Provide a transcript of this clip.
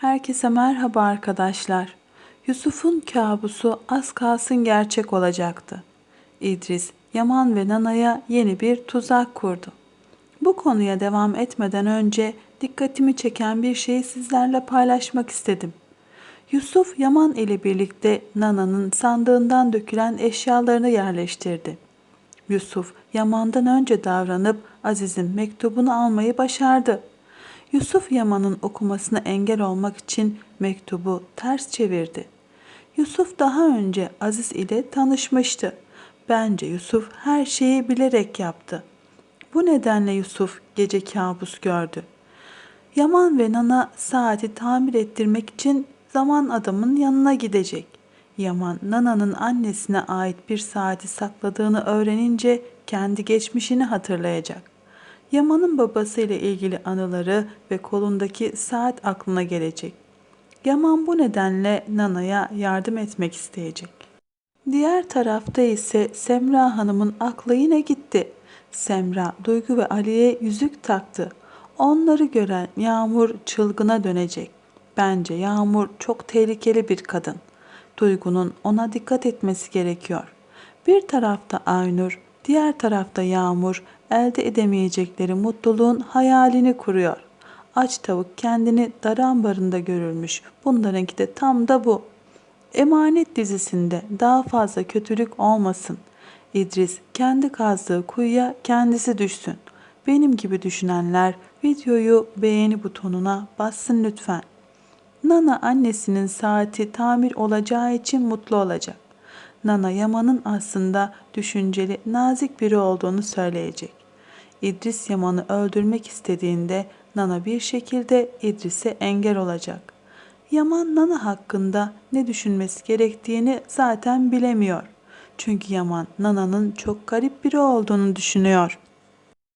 Herkese merhaba arkadaşlar. Yusuf'un kabusu az kalsın gerçek olacaktı. İdris, Yaman ve Nana'ya yeni bir tuzak kurdu. Bu konuya devam etmeden önce dikkatimi çeken bir şeyi sizlerle paylaşmak istedim. Yusuf Yaman ile birlikte Nana'nın sandığından dökülen eşyalarını yerleştirdi. Yusuf Yaman'dan önce davranıp Aziz'in mektubunu almayı başardı. Yusuf Yaman'ın okumasına engel olmak için mektubu ters çevirdi. Yusuf daha önce Aziz ile tanışmıştı. Bence Yusuf her şeyi bilerek yaptı. Bu nedenle Yusuf gece kabus gördü. Yaman ve Nana saati tamir ettirmek için zaman adamın yanına gidecek. Yaman, Nana'nın annesine ait bir saati sakladığını öğrenince kendi geçmişini hatırlayacak. Yaman'ın babasıyla ilgili anıları ve kolundaki saat aklına gelecek. Yaman bu nedenle Nana'ya yardım etmek isteyecek. Diğer tarafta ise Semra Hanım'ın aklı yine gitti. Semra, Duygu ve Ali'ye yüzük taktı. Onları gören Yağmur çılgına dönecek. Bence Yağmur çok tehlikeli bir kadın. Duygu'nun ona dikkat etmesi gerekiyor. Bir tarafta Aynur, diğer tarafta Yağmur elde edemeyecekleri mutluluğun hayalini kuruyor. Aç tavuk kendini dar ambarında görürmüş. Bunlarınki de tam da bu. Emanet dizisinde daha fazla kötülük olmasın. İdris kendi kazdığı kuyuya kendisi düşsün. Benim gibi düşünenler videoyu beğeni butonuna bassın lütfen. Nana annesinin saati tamir olacağı için mutlu olacak. Nana Yaman'ın aslında düşünceli, nazik biri olduğunu söyleyecek. İdris Yaman'ı öldürmek istediğinde Nana bir şekilde İdris'e engel olacak. Yaman Nana hakkında ne düşünmesi gerektiğini zaten bilemiyor. Çünkü Yaman Nana'nın çok garip biri olduğunu düşünüyor.